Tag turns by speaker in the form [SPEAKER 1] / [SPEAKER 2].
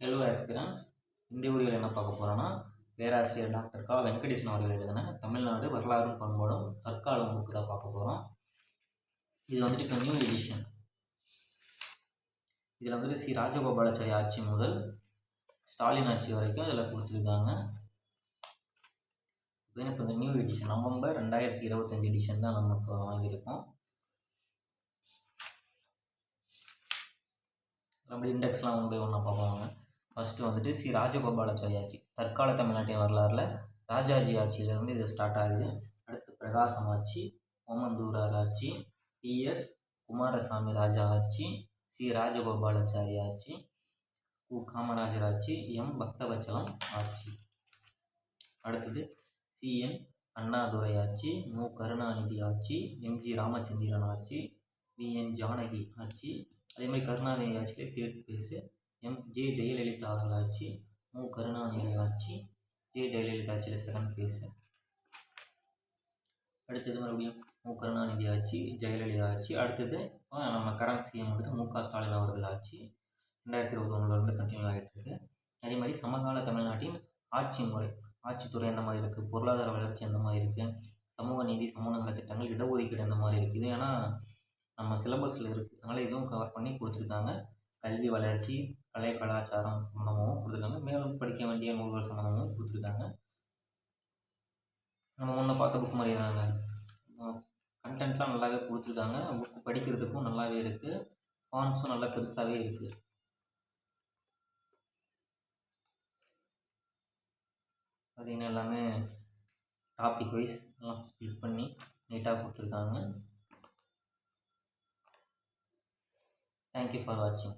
[SPEAKER 1] Hello aspirants இந்த வீடியோவில் என்ன பார்க்க போகிறோன்னா பேராசிரியர் டாக்டர் கா. வெங்கடேசன் அவர்கள் எழுதின தமிழ்நாடு வரலாறும் பண்பாடும் தற்காலம் புக்கு தான் பார்க்க போகிறோம் இது வந்துட்டு இப்போ நியூ எடிஷன் இதில் வந்துட்டு ஸ்ரீ ராஜகோபாலாச்சாரி ஆட்சி முதல் ஸ்டாலின் ஆட்சி வரைக்கும் இதில் கொடுத்துருக்காங்க. இப்போ எனக்கு வந்து நியூ எடிஷன் நவம்பர் ரெண்டாயிரத்தி இருபத்தஞ்சி எடிஷன் தான் நம்ம இப்போ வாங்கியிருக்கோம். நம்ம இண்டெக்ஸ்லாம் ஒன் பை ஒன்னாக பார்ப்பாங்க ஃபஸ்ட்டு வந்துட்டு ஸ்ரீ ராஜகோபாலாச்சாரி ஆட்சி தற்கால தமிழ்நாட்டின் வரலாறில் ராஜாஜி ஆட்சியிலேருந்து இது ஸ்டார்ட் ஆகுது. அடுத்து பிரகாசம் ஆட்சி ஓமந்தூரார் ஆட்சி பிஎஸ் குமாரசாமி ராஜா ஆட்சி சி. ராஜகோபாலாச்சாரி ஆட்சி கு. காமராஜர் ஆட்சி எம். பக்தவச்சலம் ஆட்சி. அடுத்தது சிஎன் அண்ணாதுரை ஆட்சி மு. கருணாநிதி ஆட்சி எம்ஜி ராமச்சந்திரன் ஆட்சி விஎன் ஜானகி ஆட்சி. அதே மாதிரி கருணாநிதி ஆட்சியிலே third place M. J. Jayalalithaa அவர்கள் ஆட்சி மு. கருணாநிதி ஆட்சி ஜே. ஜெயலலிதா ஆட்சியில் செகண்ட் ஃபேஸு அடுத்தது மறுபடியும் மு. கருணாநிதி ஆட்சி ஜெயலலிதா ஆட்சி. அடுத்தது நம்ம கரண்ட் சிஎம் வந்துட்டு மு. க. ஸ்டாலின் அவர்கள் ஆட்சி. ரெண்டாயிரத்தி இருபத்தி ஒன்றுலேருந்து கண்டினியூ ஆகிட்டு இருக்கு. அதே மாதிரி சமகால தமிழ்நாட்டின் ஆட்சி முறை. ஆட்சித்துறை எந்த மாதிரி இருக்குது பொருளாதார வளர்ச்சி எந்த மாதிரி இருக்குது சமூக நீதி சமூக நல திட்டங்கள் இடஒதுக்கீடு எந்த மாதிரி இருக்குது ஏன்னா நம்ம சிலபஸில் இருக்குது அதனால் இதுவும் கவர் பண்ணி கொடுத்துருக்காங்க. கல்வி வளர்ச்சி கலை கலாச்சாரம் சம்மந்தமாகவும் கொடுத்துருக்காங்க. மேலும் படிக்க வேண்டிய நூல்கள் சம்மந்தமாகவும் கொடுத்துருக்காங்க. நம்ம முன்ன பார்த்த புக் மாதிரி தாங்க. கண்டென்ட்லாம் நல்லாவே கொடுத்துருக்காங்க. புக் படிக்கிறதுக்கும் நல்லாவே இருக்குது ஃபான்ஸும் நல்லா பெருசாகவே இருக்குது பார்த்தீங்கன்னா எல்லாமே டாபிக் வைஸ் எல்லாம் ஸ்பிளிட் பண்ணி நீட்டாக கொடுத்துருக்காங்க. தேங்க்யூ ஃபார் வாட்சிங்